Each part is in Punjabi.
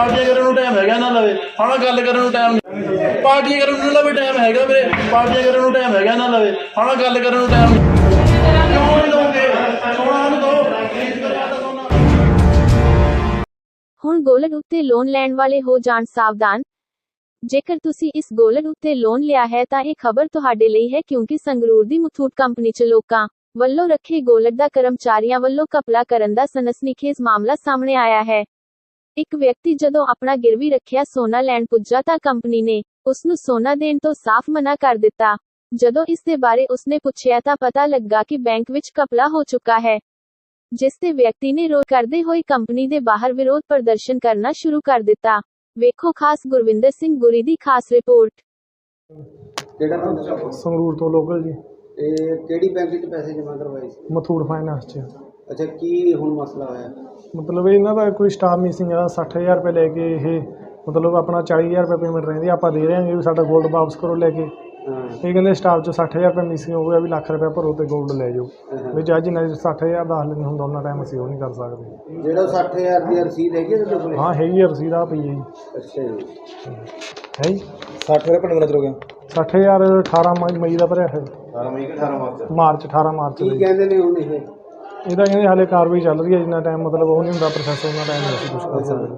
ਹੈਗਾ ਕਰਨ ਨੂੰ ਟਾਈਮ ਹੈਗਾ ਨਾ ਲਵੇ ਹਾਂ ਗੱਲ ਕਰਨ ਨੂੰ ਟਾਈਮ ਪਾਰਟੀ ਕਰਨ ਨੂੰ ਲਵੇ ਟਾਈਮ ਹੈਗਾ ਵੀਰੇ। ਪਾਰਟੀ ਕਰਨ ਨੂੰ ਟਾਈਮ ਹੈਗਾ ਨਾ ਲਵੇ ਹਾਂ ਗੱਲ ਕਰਨ ਨੂੰ ਟਾਈਮ ਕਿਉਂ ਨਹੀਂ ਦੋਗੇ? ਸੋਣਾ ਨੂੰ ਦੋ। ਹੁਣ ਗੋਲਡ ਉੱਤੇ ਲੋਨ ਲੈਣ ਵਾਲੇ ਹੋ ਜਾਣ ਸਾਵਧਾਨ। ਜੇਕਰ ਤੁਸੀਂ ਇਸ ਗੋਲਡ ਉੱਤੇ ਲੋਨ ਲਿਆ ਹੈ ਤਾਂ ਇਹ ਖਬਰ ਤੁਹਾਡੇ ਲਈ ਹੈ ਕਿਉਂਕਿ ਸੰਗਰੂਰ ਦੀ ਮੁਥੂਟ ਕੰਪਨੀ ਚ ਲੋਕਾਂ ਵੱਲੋਂ ਰੱਖੇ ਗੋਲਡ ਦਾ ਕਰਮਚਾਰੀਆਂ ਵੱਲੋਂ ਕਪਲਾ ਕਰਨ ਦਾ ਸਨਸਨੀਖੇਜ਼ ਮਾਮਲਾ ਸਾਹਮਣੇ ਆਇਆ ਹੈ। ਇੱਕ ਵਿਅਕਤੀ ਜਦੋਂ ਆਪਣਾ ਗਿਰਵੀ ਰੱਖਿਆ ਸੋਨਾ ਲੈਣ ਪੁੱਜਾ ਤਾਂ ਕੰਪਨੀ ਨੇ ਉਸ ਨੂੰ ਸੋਨਾ ਦੇਣ ਤੋਂ ਸਾਫ਼ ਮਨਾ ਕਰ ਦਿੱਤਾ। ਜਦੋਂ ਇਸ ਦੇ ਬਾਰੇ ਉਸਨੇ ਪੁੱਛਿਆ ਤਾਂ ਪਤਾ ਲੱਗਾ ਕਿ ਬੈਂਕ ਵਿੱਚ ਕਪਲਾ ਹੋ ਚੁੱਕਾ ਹੈ ਜਿਸ ਤੇ ਵਿਅਕਤੀ ਨੇ ਰੋਕ ਕਰਦੇ ਹੋਏ ਕੰਪਨੀ ਦੇ ਬਾਹਰ ਵਿਰੋਧ ਪ੍ਰਦਰਸ਼ਨ ਕਰਨਾ ਸ਼ੁਰੂ ਕਰ ਦਿੱਤਾ। ਵੇਖੋ ਖਾਸ ਗੁਰਵਿੰਦਰ ਸਿੰਘ ਗੁਰੀ ਦੀ ਖਾਸ ਰਿਪੋਰਟ। ਕਿਹੜਾ ਸੰਗਰੂਰ ਤੋਂ ਲੋਕਲ ਜੀ। ਇਹ ਕਿਹੜੀ ਬੈਂਕ ਵਿੱਚ ਪੈਸੇ ਜਮ੍ਹਾਂ ਕਰਵਾਏ ਸੀ? ਮਥੂਟ ਫਾਈਨਾਂਸ 'ਚ। ਅੱਛਾ ਕੀ ਹੁਣ ਮਸਲਾ ਹੋਇਆ? ਮਤਲਬ ਇਹਨਾਂ ਦਾ ਕੋਈ ਸਟਾਫ ਮਿਸਿੰਗ ਆ 60000 ਰੁਪਏ ਲੈ ਕੇ ਇਹ ਮਤਲਬ ਆਪਣਾ 40000 ਰੁਪਏ ਪੇਮੈਂਟ ਰਹਿੰਦੀ ਆ, ਆਪਾਂ ਦੇ ਰਹੇ ਹਾਂ ਵੀ ਸਾਡਾ 골ਡ ਵਾਪਸ ਕਰੋ ਲੈ ਕੇ। ਹਾਂ। ਇਹ ਕਹਿੰਦੇ ਸਟਾਫ 'ਚ 60000 ਰੁਪਏ ਮਿਸਿੰਗ ਹੋ ਗਿਆ ਵੀ ਲੱਖ ਰੁਪਏ ਭਰੋ ਤੇ 골ਡ ਲੈ ਜਾਓ। ਵੀ ਜੱਜ ਜਿੰਨਾ 60000 ਦਾ ਹੱਲ ਨਹੀਂ ਹੁੰਦਾ ਉਹਨਾਂ ਟਾਈਮ ਅਸੀਂ ਉਹ ਨਹੀਂ ਕਰ ਸਕਦੇ। ਜਿਹੜਾ 60000 ਦੀ ਰਸੀਦ ਹੈਗੀ ਤੁਹਾਡੇ ਕੋਲ? ਹਾਂ ਹੈਗੀ ਆ ਰਸੀਦ ਆ ਪਈ ਹੈ ਜੀ। ਅੱਛਾ ਜੀ। ਹੈ ਜੀ। 60 ਰੁਪਏ ਕਿੰਨੇ ਹੋ ਗਿਆ 60000 18 ਮਈ- ਮਈ ਦਾ ਭਰਿਆ ਹੈ 18 ਮਈ 18 ਮਾਰਚ? ਮਾਰਚ 18 ਮਾਰਚ ਕੀ ਦਾ ਜੀ। ਕਹਿੰਦੇ ਨੇ ਹੁਣ ਇਹ? ਇਹਦਾ ਕਹਿੰਦੇ ਹਾਲੇ ਕਾਰਵਾਈ ਚੱਲ ਰਹੀ ਹੈ ਜਿੰਨਾ ਟਾਈਮ ਮਤਲਬ ਉਹ ਨਹੀਂ ਹੁੰਦਾ ਪ੍ਰੋਸੈਸ ਉਹਨਾਂ ਟਾਈਮ ਨਹੀਂ ਅਸੀਂ ਕੁਝ ਕਰ ਸਕਦੇ।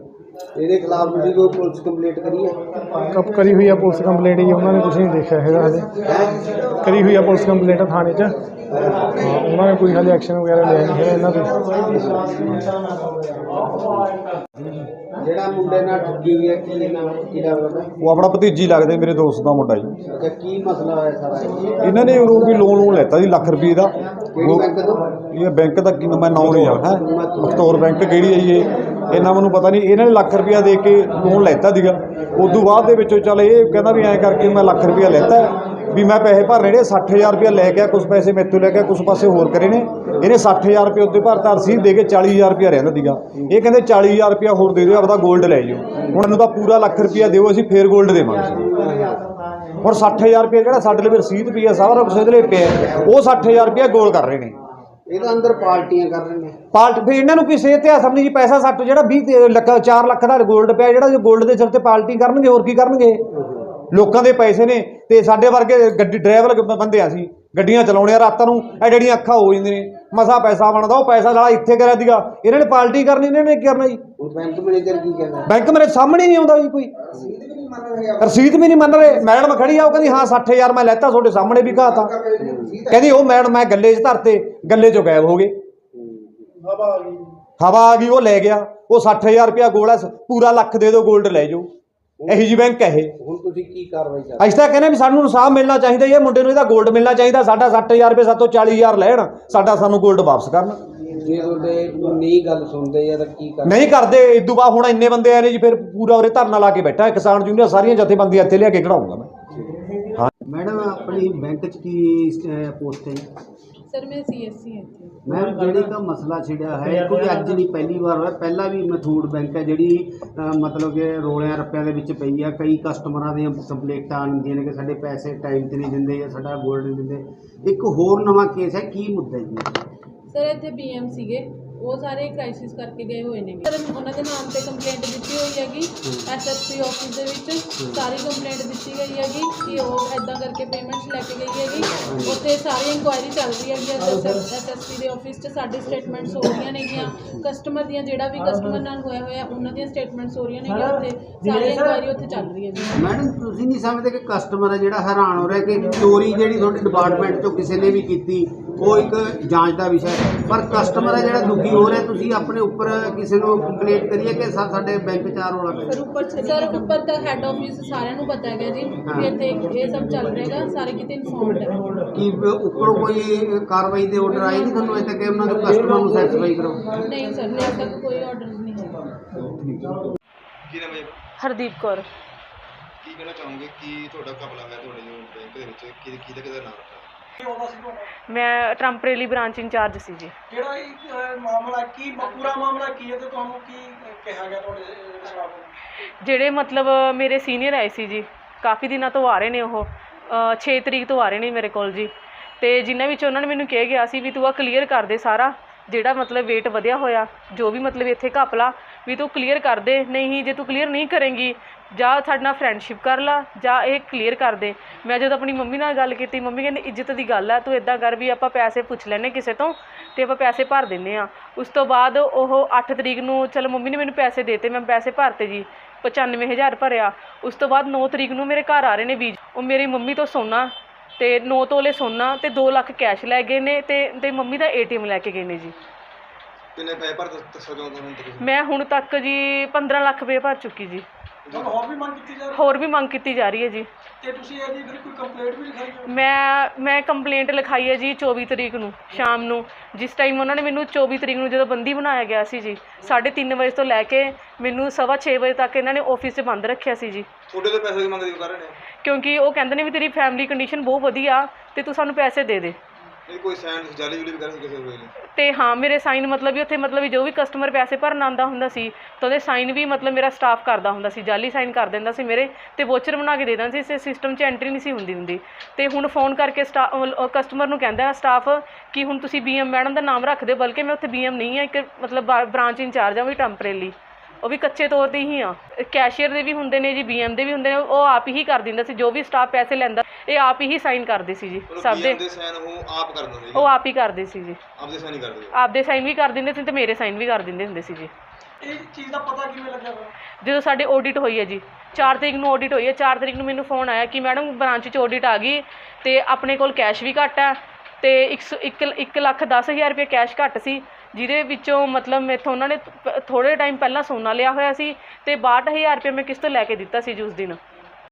ਇਹਦੇ ਖਿਲਾਫ ਤੁਸੀਂ ਕੋਈ ਪੁਲਿਸ ਕੰਪਲੀਟ ਕਰੀ ਹੈ? ਕਪ ਕਰੀ ਹੋਈ ਆ ਪੁਲਿਸ ਕੰਪਲੇਂਟ ਜੀ ਉਹਨਾਂ ਨੇ ਕੁਝ ਨਹੀਂ ਦੇਖਿਆ ਹੈਗਾ ਹਲੇ ਕਰੀ ਹੋਈ ਆ ਪੁਲਿਸ ਕੰਪਲੇਂਟ ਥਾਣੇ 'ਚ। ਹਾਂ, ਉਹਨਾਂ ਨੇ ਕੋਈ ਹਲੇ ਐਕਸ਼ਨ ਵਗੈਰਾ ਲਿਆ ਨਹੀਂ ਹੈ ਇਹਨਾਂ ਤੇ। ਜਿਹੜਾ ਮੁੰਡੇ ਨਾਲ ਠੱਗੀ ਹੋਈ ਹੈ ਕੀ ਨਾਮ ਕੀ ਲੱਗਦਾ ਉਹ ਆਪਣਾ ਭਤੀਜੀ ਲੱਗਦੇ ਮੇਰੇ ਦੋਸਤ ਦਾ ਮੁੰਡਾ ਜੀ। ਅੱਛਾ ਕੀ ਮਸਲਾ ਹੋਇਆ ਸਾਰਾ ਇਹ? ਇਹਨਾਂ ਨੇ ਉਹ ਵੀ ਲੋਨ ਲੋਨ ਲੈਤਾ ਜੀ ਲੱਖ ਰੁਪਏ ਦਾ। ਕਿਹੜੀ ਬੈਂਕ ਤੋਂ? ਇਹ ਬੈਂਕ ਦਾ ਕੀ ਨਾਮ ਹੈ? ਨਾਮ ਨਹੀਂ ਜਾਣਦਾ ਹੈ। ਮਖਤੌਰ ਬੈਂਕ ਕਿਹੜੀ ਹੈ ਜੀ ਇਹ? ਇਹਨਾਂ ਮੈਨੂੰ ਪਤਾ ਨਹੀਂ। ਇਹਨਾਂ ਨੇ ਲੱਖ ਰੁਪਇਆ ਦੇ ਕੇ ਲੋਨ ਲੈਤਾ ਸੀਗਾ। ਉਦੋਂ ਬਾਅਦ ਦੇ ਵਿੱਚੋਂ ਚੱਲ ਇਹ ਕਹਿੰਦਾ ਵੀ ਐਂ ਕਰਕੇ ਮੈਂ ਲੱਖ ਰੁਪਇਆ ਲੈਤਾ। ਵੀ ਮੈਂ ਪੈਸੇ ਭਰ ਰਹੇ ਨੇ 60000 ਰੁਪਏ ਲੈ ਕੇ ਕੁਝ ਪੈਸੇ ਮੈਥੋਂ ਲੈ ਕੇ ਕੁਝ ਪਾਸੇ ਹੋਰ ਕਰੇ ਨੇ। ਇਹਨੇ 60000 ਰੁਪਏ ਉੱਤੇ ਭਰਤਾ ਰਸੀਦ ਦੇ ਕੇ 40000 ਰੁਪਏ ਰਹਿੰਦਾ ਸੀਗਾ। ਇਹ ਕਹਿੰਦੇ 40000 ਰੁਪਏ ਹੋਰ ਦੇ ਦਿਓ ਆਪਦਾ 골ਡ ਲੈ ਜਾਓ। ਹੁਣ ਇਹਨੂੰ ਤਾਂ ਪੂਰਾ ਲੱਖ ਰੁਪਏ ਦਿਓ ਅਸੀਂ ਫੇਰ 골ਡ ਦੇਵਾਂਗੇ। ਹੁਣ 60000 ਰੁਪਏ ਜਿਹੜਾ ਸਾਡੇ ਲਈ ਰਸੀਦ ਪਈ ਹੈ ਸਾਰਾ ਕੁਝ ਇਹਦੇ ਲਈ ਪਿਆ ਉਹ 60000 ਰੁਪਏ ਗੋਲ ਕਰ ਰਹੇ ਨੇ। ਇਹਦਾ ਅੰਦਰ ਪਾਰਟੀਆਂ ਕਰ ਰਹੇ ਨੇ। ਪਾਰਟੀ ਫਿਰ ਇਹਨਾਂ ਨੂੰ ਕਿਸੇ ਇਤਿਹਾਸ ਨਹੀਂ ਜੀ ਪੈਸਾ ਸੱਟ ਜਿਹੜਾ 20 ਲੱਖ 4 ਲੱਖ ਦਾ 골ਡ ਪਿਆ ਜਿਹੜਾ ਜੋ 골ਡ ਦੇ ਸਿਰ ਤੇ ਪਾਰਟੀ ਕਰਨਗੇ ਹੋਰ ਕੀ ਕਰਨਗੇ? ਲੋਕਾਂ ਦੇ ਪੈਸੇ ਨੇ ਤੇ ਸਾਡੇ ਵਰਗੇ ਗੱਡੀ ਡਰਾਈਵਰ ਬੰਦੇ ਆ ਸੀ ਗੱਡੀਆਂ ਚਲਾਉਣੇ ਆ ਰਾਤਾਂ ਨੂੰ ਇਹ ਜਿਹੜੀਆਂ ਅੱਖਾਂ ਹੋ ਜਾਂਦੀਆਂ ਨੇ ਮਸਾ ਪੈਸਾ ਬਣਦਾ ਉਹ ਪੈਸਾ ਸਾਲਾ ਇੱਥੇ ਕਰਿਆ ਸੀਗਾ ਇਹਨਾਂ ਨੇ ਪਾਲਟੀ ਕਰਨੀ ਇਹਨਾਂ ਨੇ ਕੀ ਕਰਨਾ ਜੀ। ਬੈਂਕ ਮੈਨੇਜਰ ਕੀ ਕਹਿੰਦਾ? ਬੈਂਕ ਮੇਰੇ ਸਾਹਮਣੇ ਨਹੀਂ ਆਉਂਦਾ ਜੀ ਕੋਈ। ਰਸੀਦ ਵੀ ਨਹੀਂ ਮੰਨ ਰਹੇ ਮੈਡਮ ਖੜੀ ਆ ਉਹ ਕਹਿੰਦੀ ਹਾਂ 60000 ਮੈਂ ਲੈਤਾ ਤੁਹਾਡੇ ਸਾਹਮਣੇ ਵੀ ਕਹਾਤਾ ਕਹਿੰਦੀ ਉਹ ਮੈਡਮ ਮੈਂ ਗੱਲੇ 'ਚ ਧਰਤੇ ਗੱਲੇ 'ਚੋਂ ਗਾਇਬ ਹੋ ਗਏ। ਹਵਾ ਆ ਗਈ। ਉਹ ਲੈ ਗਿਆ। ਉਹ 60000 ਰੁਪਇਆ ਗੋਲਾ ਪੂਰਾ ਲੱਖ ਦੇ ਦਿਓ 골ਡ ਲੈ ਜਾਓ। ਇਹੀ ਜੀ ਬੈਂਕ ਹੈ ਇਹ। ਹੁਣ ਤੁਸੀਂ ਕੀ ਕਾਰਵਾਈ ਕਰ ਅਸੀਂ ਤਾਂ ਕਹਿੰਦੇ ਵੀ ਸਾਨੂੰ ਇਨਸਾਫ ਮਿਲਣਾ ਚਾਹੀਦਾ ਇਹ ਮੁੰਡੇ ਨੂੰ ਇਹਦਾ 골ਡ ਮਿਲਣਾ ਚਾਹੀਦਾ ਸਾਡਾ 60000 ਰੁਪਏ ਸਾਤੋਂ 40000 ਲੈਣ ਸਾਡਾ ਸਾਨੂੰ 골ਡ ਵਾਪਸ ਕਰਨ। ਜੇ ਤੁਹਾਡੇ ਨਹੀਂ ਗੱਲ ਸੁਣਦੇ ਜਾਂ ਤਾਂ ਕੀ ਕਰ ਨਹੀਂ ਕਰਦੇ ਇਦੋਂ ਬਾਅਦ ਹੁਣ ਇੰਨੇ ਬੰਦੇ ਆਏ ਨੇ ਜੀ ਫਿਰ ਪੂਰਾ ਉਰੇ ਧਰਨਾ ਲਾ ਕੇ ਬੈਠਾ। ਕਿਸਾਨ ਯੂਨੀਅਨ ਸਾਰੀਆਂ ਜਥੇਬੰਦੀਆਂ ਇੱਥੇ ਲਿਆ ਕੇ ਖੜਾਉਂਗਾ ਮੈਂ। ਮੈਡਮ ਆਪਣੀ ਬੈਂਕ 'ਚ ਕੀ ਪੋਸਟ ਹੈ ਸਰ ਮੈਂ ਸੀਐਸਸੀ ਹਾਂ। ਇੱਥੇ ਮੈਮ ਜਿਹੜੀ ਤਾਂ ਮਸਲਾ ਛਿੜਿਆ ਹੈ ਕੋਈ ਅੱਜ ਨਹੀਂ ਪਹਿਲੀ ਵਾਰ ਹੋਇਆ। ਪਹਿਲਾਂ ਵੀ ਮਥੂਟ ਬੈਂਕ ਹੈ ਜਿਹੜੀ ਅ, ਮਤਲਬ ਕਿ ਰੋਲਿਆਂ ਰੱਪਿਆਂ ਦੇ ਵਿੱਚ ਪਈ ਆ। ਕਈ ਕਸਟਮਰਾਂ ਦੀਆਂ ਕੰਪਲੇਂਟਾਂ ਆਉਂਦੀਆਂ ਨੇ ਕਿ ਸਾਡੇ ਪੈਸੇ ਟਾਈਮ ਤੇ ਨਹੀਂ ਦਿੰਦੇ ਜਾਂ ਸਾਡਾ ਗੋਲਡ ਨਹੀਂ ਦਿੰਦੇ। ਇੱਕ ਹੋਰ ਨਵਾਂ ਕੇਸ ਹੈ ਕੀ ਮੁੱਦਾ ਹੈ ਜੀ? ਸਰ ਇੱਥੇ ਬੀਐਮ ਸੀਗੇ। ਉਹ ਸਾਰੇ ਕ੍ਰਾਈਸਿਸ ਕਰਕੇ ਗਏ ਹੋਏ ਨੇ। ਸਰ ਉਹਨਾਂ ਦੇ ਨਾਮ ਤੇ ਕੰਪਲੇਂਟ ਦਿੱਤੀ ਹੋਈ ਹੈਗੀ। ਐਸਐਸਪੀ ਆਫਿਸ ਦੇ ਵਿੱਚ ਸਾਰੀ ਕੰਪਲੇਂਟ ਦਿੱਤੀ ਗਈ ਹੈਗੀ ਕਿ ਉਹ ਐਦਾਂ ਕਰਕੇ ਪੇਮੈਂਟਸ ਲੈ ਕੇ ਗਈ ਹੈਗੀ। ਉੱਥੇ ਸਾਰੀ ਇਨਕੁਆਇਰੀ ਚੱਲ ਰਹੀ ਹੈਗੀ ਐਸਐਸਪੀ ਦੇ ਆਫਿਸ 'ਚ ਸਾਡੀ ਸਟੇਟਮੈਂਟਸ ਹੋ ਰਹੀਆਂ ਨੇਗੀਆਂ। ਕਸਟਮਰ ਦੀਆਂ ਜਿਹੜਾ ਵੀ ਕਸਟਮਰ ਨਾਲ ਹੋਇਆ ਹੋਇਆ ਉਹਨਾਂ ਦੀਆਂ ਸਟੇਟਮੈਂਟਸ ਹੋ ਰਹੀਆਂ ਨੇਗੀਆਂ। ਉੱਥੇ ਸਾਰੀ ਇਨਕੁਆਇਰੀ ਉੱਥੇ ਚੱਲ ਰਹੀ ਹੈਗੀ। ਮੈਡਮ ਤੁਸੀਂ ਨਹੀਂ ਸਮਝਦੇ ਕਿ ਕਸਟਮਰ ਹੈ ਜਿਹੜਾ ਹੈਰਾਨ ਹੋ ਰਿਹਾ ਕਿ ਚੋਰੀ ਜਿਹੜੀ ਤੁਹਾਡੇ ਡਿਪਾਰਟਮੈਂਟ ਚੋਂ ਕਿਸੇ ਨੇ ਵੀ ਕੀਤੀ ਉਹ ਇੱਕ ਜਾਂਚ ਦਾ ਵਿਸ਼ਾ ਹੈ। ਪਰ ਕਸਟਮਰ ਹੈ ਜਿਹੜਾ ਦੁਖੀ ਹੋ ਰਿਹਾ ਤੁਸੀਂ ਆਪਣੇ ਉੱਪਰ ਕਿਸੇ ਨੂੰ ਕੰਪਲੇਂਟ ਕਰੀਏ ਕਿ ਸਾ- ਸਾਡੇ ਬੈਂਕ ਚ ਆ ਰੋਲਾ ਪਿਆ। ਸਰ ਉੱਪਰ ਸਰ ਉੱਪਰ ਤਾਂ ਹੈੱਡ ਆਫਿਸ ਸਾਰਿਆਂ ਨੂੰ ਪਤਾ ਹੈਗਾ ਜੀ ਕਿ ਇੱਥੇ ਇਹ ਸਭ ਚੱਲ ਰਿਹਾਗਾ ਸਾਰੇ ਕਿਤੇ ਇਨਫੋਰਮਡ ਹੈ ਕੀ ਉੱਪਰੋਂ ਕੋਈ ਕਾਰਵਾਈ ਦੇ ਆਰਡਰ ਆਏ ਨਹੀਂ ਤੁਹਾਨੂੰ ਅਜੇ ਤੱਕ ਕਿ ਉਹਨਾਂ ਦੇ ਕਸਟਮਰ ਨੂੰ ਸੈਟੀਸਫਾਈ ਕਰੋ? ਨਹੀਂ ਸਰ ਹਲੇ ਤੱਕ ਕੋਈ ਆਰਡਰ ਨਹੀਂ ਹੈ। ਹਰਦੀਪ ਕੌਰ। ਕੀ ਕਹਿਣਾ ਚਾਹੋਗੇ? ਕੀ ਤੁਹਾਡਾ ਕਬਲਾ ਹੈ ਤੁਹਾਡੇ ਜੋ ਬੈਂਕ ਦੇ ਵਿੱਚ? ਕਿਹਦੇ ਕਿਹਦੇ ਕਿਹਦੇ ਨਾਮ ਰੱਖਿਆ ਮੈਂ ਟਰੰਪਰੇਲੀ ਬ੍ਰਾਂਚ ਇੰਚਾਰਜ ਸੀ ਜੀ। ਜਿਹੜਾ ਇਹ ਅਹ, ਮਾਮਲਾ ਕੀ ਪੂਰਾ ਮਾਮਲਾ ਕੀ ਹੈ ਤੇ ਤੁਹਾਨੂੰ ਕੀ ਅਹ, ਕਿਹਾ ਗਿਆ ਤੁਹਾਡੇ ਅਹ, ਸਟਾਫ ਨੂੰ? ਜਿਹੜੇ ਮਤਲਬ ਮੇਰੇ ਸੀਨੀਅਰ ਆਏ ਸੀ ਜੀ ਕਾਫੀ ਦਿਨਾਂ ਤੋਂ ਆ ਰਹੇ ਨੇ ਉਹ 6 ਤਰੀਕ ਤੋਂ ਆ ਰਹੇ ਨੇ ਮੇਰੇ ਕੋਲ ਜੀ। ਤੇ ਜਿਨ੍ਹਾਂ ਵਿੱਚ ਉਹਨਾਂ ਨੇ ਮੈਨੂੰ ਕਿਹਾ ਗਿਆ ਸੀ ਵੀ ਤੂੰ ਆ ਕਲੀਅਰ ਕਰ ਦੇ ਸਾਰਾ ਜਿਹੜਾ ਮਤਲਬ weight ਵਧਿਆ ਹੋਇਆ, ਜੋ ਵੀ ਮਤਲਬ ਇੱਥੇ ਘਪਲਾ ਵੀ ਤੂੰ ਕਲੀਅਰ ਕਰ ਦੇ, ਨਹੀਂ, ਜੇ ਤੂੰ ਕਲੀਅਰ ਨਹੀਂ ਕਰੇਂਗੀ, ਜਾਂ ਸਾਡੇ ਨਾਲ ਫਰੈਂਡਸ਼ਿਪ ਕਰ ਲਾ, ਜਾਂ ਇਹ ਕਲੀਅਰ ਕਰ ਦੇ। ਮੈਂ ਜਦੋਂ ਆਪਣੀ ਮੰਮੀ ਨਾਲ ਗੱਲ ਕੀਤੀ, ਮੰਮੀ ਕਹਿੰਦੀ, ਇੱਜ਼ਤ ਦੀ ਗੱਲ ਆ, ਤੂੰ ਇਦਾਂ ਕਰ ਵੀ ਆਪਾਂ ਪੈਸੇ ਪੁੱਛ ਲੈਨੇ ਕਿਸੇ ਤੋਂ ਤੇ ਆਪਾਂ ਪੈਸੇ ਭਰ ਦਿੰਨੇ ਆ ਉਸ ਤੋਂ ਬਾਅਦ ਉਹ 8 ਤਰੀਕ ਨੂੰ, ਚਲੋ ਮੰਮੀ ਨੇ ਮੈਨੂੰ ਪੈਸੇ ਦੇਤੇ ਮੈਂ ਪੈਸੇ ਭਰਤੇ ਜੀ 95000 ਭਰਿਆ। ਉਸ ਤੋਂ ਬਾਅਦ 9 ਤਰੀਕ ਨੂੰ ਮੇਰੇ ਘਰ ਆ ਰਹੇ ਨੇ ਵੀਜ ਉਹ ਮੇਰੀ ਮੰਮੀ ਤੋਂ ਸੋਨਾ ਤੇ 9 ਤੋਲੇ ਸੋਨਾ ਤੇ 2 ਲੱਖ ਕੈਸ਼ ਲੈ ਗਏ ਨੇ ਤੇ ਤੇ ਮੰਮੀ ਦਾ ਏਟੀਐਮ ਲੈ ਕੇ ਗਏ ਨੇ ਜੀ। ਕਿੰਨੇ ਪੈਸੇ ਭਰ ਦੱਸੋ ਜੋ ਤੁਹਾਨੂੰ ਮੈਂ ਹੁਣ ਤੱਕ ਜੀ 15 ਲੱਖ ਰੁਪਏ ਭਰ ਚੁੱਕੀ ਜੀ। ਤੁਹਾਨੂੰ ਹੋਰ ਵੀ ਮੰਗ ਕੀਤੀ ਜਾ ਰਹੀ ਹੋਰ ਵੀ ਮੰਗ ਕੀਤੀ ਜਾ ਰਹੀ ਹੈ ਜੀ। ਤੇ ਤੁਸੀਂ ਇਹਦੀ ਫਿਰ ਕੋਈ ਕੰਪਲੇਂਟ ਵੀ ਲਿਖਾਈ ਹੈ? ਮੈਂ ਮੈਂ ਕੰਪਲੇਂਟ ਲਿਖਾਈ ਹੈ ਜੀ 24 ਤਰੀਕ ਨੂੰ ਸ਼ਾਮ ਨੂੰ। ਜਿਸ ਟਾਈਮ ਉਹਨਾਂ ਨੇ ਮੈਨੂੰ 24 ਤਰੀਕ ਨੂੰ ਜਦੋਂ ਬੰਦੀ ਬਣਾਇਆ ਗਿਆ ਸੀ ਜੀ 3:30 ਵਜੇ ਤੋਂ ਲੈ ਕੇ ਮੈਨੂੰ ਸਵਾ ਛੇ ਵਜੇ ਤੱਕ ਇਹਨਾਂ ਨੇ ਆਫਿਸ 'ਚ ਬੰਦ ਰੱਖਿਆ ਸੀ ਜੀ। ਤੁਹਾਡੇ ਤੋਂ ਪੈਸੇ ਦੀ ਮੰਗ ਦੀ ਕਰ ਰਹੇ ਨੇ? ਕਿਉਂਕਿ ਉਹ ਕਹਿੰਦੇ ਨੇ ਵੀ ਤੇਰੀ ਫੈਮਿਲੀ ਕੰਡੀਸ਼ਨ ਬਹੁਤ ਵਧੀਆ ਤੇ ਤੂੰ ਸਾਨੂੰ ਪੈਸੇ ਦੇ ਦੇ। ਇਹ ਕੋਈ ਸਾਈਨ ਜਾਲੀ ਜੁਲੀ ਵੀ ਕਰ ਕਿਸੇ ਹੋਏ ਨੇ ਤੇ ਹਾਂ, ਮੇਰੇ ਸਾਈਨ ਮਤਲਬ ਵੀ ਉੱਥੇ ਮਤਲਬ ਵੀ ਜੋ ਵੀ ਕਸਟਮਰ ਪੈਸੇ ਭਰਨ ਆਉਂਦਾ ਹੁੰਦਾ ਸੀ, ਤਾਂ ਉਹਦੇ ਸਾਈਨ ਵੀ ਮਤਲਬ ਮੇਰਾ ਸਟਾਫ ਕਰਦਾ ਹੁੰਦਾ ਸੀ, ਜਾਲੀ ਸਾਈਨ ਕਰ ਦਿੰਦਾ ਸੀ ਮੇਰੇ ਤੇ ਵੋਚਰ ਬਣਾ ਕੇ ਦੇ ਦਿੰਦਾ ਸੀ, ਇਸ ਸਿਸਟਮ 'ਚ ਐਂਟਰੀ ਨਹੀਂ ਸੀ ਹੁੰਦੀ ਹੁੰਦੀ। ਤੇ ਹੁਣ ਫੋਨ ਕਰਕੇ ਸਟਾਫ ਕਸਟਮਰ ਨੂੰ ਕਹਿੰਦਾ ਸਟਾਫ ਕਿ ਹੁਣ ਤੁਸੀਂ ਬੀਐਮ ਮੈਡਮ ਦਾ ਨਾਮ ਰੱਖ ਦਿਓ, ਬਲਕਿ ਮੈਂ ਉੱਥੇ ਬੀਐਮ ਨਹੀਂ ਆ, ਇੱਕ ਮਤਲਬ ਬ੍ਰਾਂਚ ਇੰਚਾਰਜ ਆ, ਉਹ ਵੀ ਟੈਂਪਰੇਰੀ ਉਹ ਵੀ ਕੱਚੇ ਤੌਰ ਤੇ ਹੀ ਆ। ਕੈਸ਼ੀਅਰ ਦੇ ਵੀ ਹੁੰਦੇ ਨੇ ਜੀ ਬੀਐਮ ਦੇ ਵੀ ਹੁੰਦੇ ਨੇ, ਉਹ ਆਪ ਹੀ ਕਰ ਦਿੰਦਾ ਸੀ, ਜੋ ਵੀ ਸਟਾਫ ਪੈਸੇ ਲੈਂਦਾ ਇਹ ਆਪ ਹੀ ਸਾਈਨ ਕਰਦੇ ਸੀ ਜੀ ਸਭ ਦੇ। ਸਾਈਨ ਉਹ ਆਪ ਕਰ ਦਿੰਦੇ ਉਹ ਆਪ ਹੀ ਕਰਦੇ ਸੀ ਜੀ। ਆਪਦੇ ਸਾਈਨ ਹੀ ਕਰਦੇ ਆਪਦੇ ਸਾਈਨ ਵੀ ਕਰ ਦਿੰਦੇ ਸੀ ਤੇ ਮੇਰੇ ਸਾਈਨ ਵੀ ਕਰ ਦਿੰਦੇ ਹੁੰਦੇ ਸੀ ਜੀ। ਇਹ ਚੀਜ਼ ਦਾ ਪਤਾ ਕਿਵੇਂ ਲੱਗਿਆ ਜਦੋਂ ਸਾਡੇ ਆਡਿਟ ਹੋਈ ਹੈ ਜੀ 4 ਤਰੀਕ ਨੂੰ ਆਡਿਟ ਹੋਈ ਹੈ 4 ਤਰੀਕ ਨੂੰ ਮੈਨੂੰ ਫੋਨ ਆਇਆ ਕਿ ਮੈਡਮ ਬ੍ਰਾਂਚ 'ਚ ਆਡਿਟ ਆ ਗਈ ਤੇ ਆਪਣੇ ਕੋਲ ਕੈਸ਼ ਵੀ ਘੱਟ ਹੈ ਤੇ 1 1 ਲੱਖ 10 ਹਜ਼ਾਰ ਰੁਪਏ ਕੈਸ਼ ਘੱਟ ਸੀ ਜਿਹਦੇ ਵਿੱਚੋਂ ਮਤਲਬ ਮੈਥੋਂ ਉਹਨਾਂ ਨੇ ਥੋੜੇ ਟਾਈਮ ਪਹਿਲਾਂ ਸੋਨਾ ਲਿਆ ਹੋਇਆ ਸੀ ਤੇ 62000 ਰੁਪਏ ਮੈਂ ਕਿਸ ਤੋਂ ਲੈ ਕੇ ਦਿੱਤਾ ਸੀ ਜੀ ਉਸ ਦਿਨ।